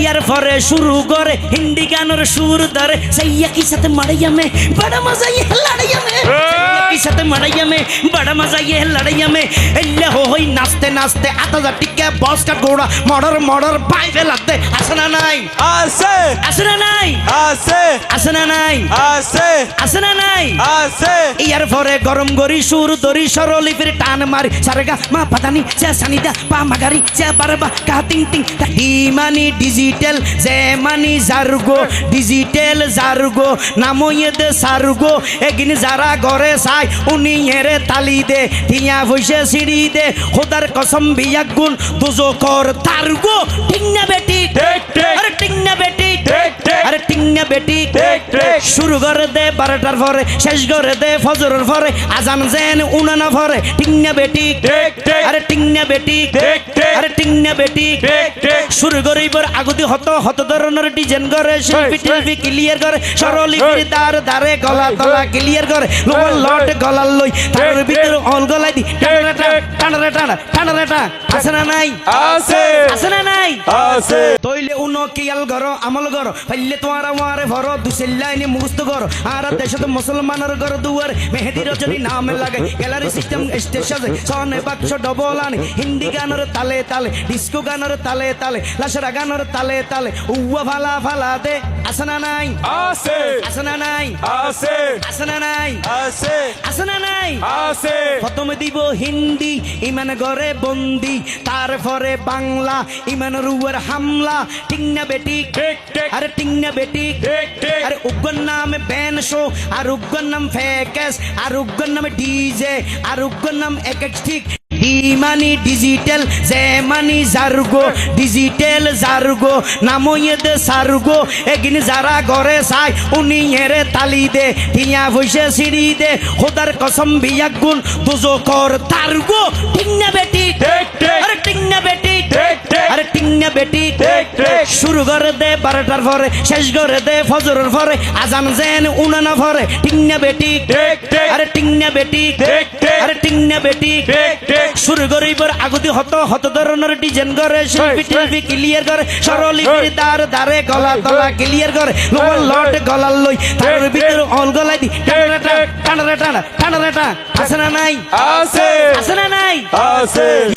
ইয়ার পরে শুরু করে হিন্দি গানের সুর ধরে। সাইয়া কি সাথে মারাইয়া মে বড় মজা ইয়ে লড়াইয়া মে কি সাথে মারাইয়া মে বড় মজা ইয়ে লড়াইয়া মে এল্লে হো হই নাচতে নাচতে আতা যা টিকে বস কা গোড়া মর্ডার মর্ডার পাই ফেলাতে আসে না নাই? আছে। আসে না নাই? আছে। আসে না নাই? আছে। আসে না নাই। আছে। ইয়ার পরে গরম গরি সুর দরি সরলিপির টান মারি। সারেগা মা পাতানি চা সানিদা পা মাগারি চা বারবা কা টিং টিং D money digital J money জারগো digital জারগো নাময়ে দে সারগো। এগিন যারা ঘরে চাই উনি এরে তালি দে টিয়া বসে সিঁড়ি দে। খোদার কসম বিয়াক গুণ দুজো কর তারগো। ঠিক না বেটি ঠিক, ঠিক। শুরু করে দে বারোটার পরে শেষ করে দে ফজরের পরে আজান জেন উনানা পরে। টিংনা বেটি। আরে টিংনা বেটি। ঠিক, ঠিক। বেটি। শুরু করে এবার আগুদি হত হত ধরনের ডিজাইন করে শিল্পী টিল্পি ক্লিয়ার করে। দার দারে গলা তলা ক্লিয়ার করে লট গলার লই তার ভিতরে। অল গলাই দি টানা। টানা টানা টানা টানা আছে না নাই আছে আছে না নাই আছে উনো কিয়াল গর আমল গর পাইলে তোমার আমারে ভর দুসেল্লাইনি মুখস্থ গর আর দেশত মুসলমানের গর দুয়ার মেহেদি রজনী নাম লাগে গ্যালারি সিস্টেম স্টেশন সনে বাক্স ডবল আনি হিন্দি গানের তালে তালে ডিস্কো গানের তালে তালে লাসরা গানের তালে তালে উয়া ফালা ফালা দে আসনা নাই? আছে আসনা নাই? আছে আসনা নাই? আছে আসনা নাই? আছে প্রথমে দিব হিন্দি ইমান গরে বন্দি তারপরে বাংলা ইমান রুয়ার হামলা টিংনা বেটি। ঠিক, ঠিক। আরে টিংনা বেটি। ঠিক, ঠিক। আরে উগ্র নাম ব্যান শো আর উগ্র নাম ফেকেস আর উগ্র নাম ডিজে আর উগ্র নাম একেক্সটিক D money digital J money জারগো digital জারগো নাময়ে দে সারগো এগিন যারা ঘরে চাই উনি এরে তালি দে টিয়া বসে সিঁড়ি দে খোদার কসম বিয়াক গুণ দুজো কর তারগো টিংনা বেটি। আরে টিংনা বেটি। আরে টিংনা বেটি। শুরু করে দে বারোটার পরে শেষ করে দে ফজরের পরে আজান জেন উনানা পরে টিংনা বেটি ঠিক, ঠিক। আরে বেটি। ঠিক, ঠিক। বেটি করে এবার আগুদি হত হত ধরনের ডিজাইন করে শিল্পী টিল্পি ক্লিয়ার করে সরলি দার দারে গলা তলা ক্লিয়ার করে লোয়ার লট গলার লই। তার ঠিক, অল গলাই দি। টানা টানা টানা টানা টানা। আছে না নাই? আছে। আছে না নাই? আছে।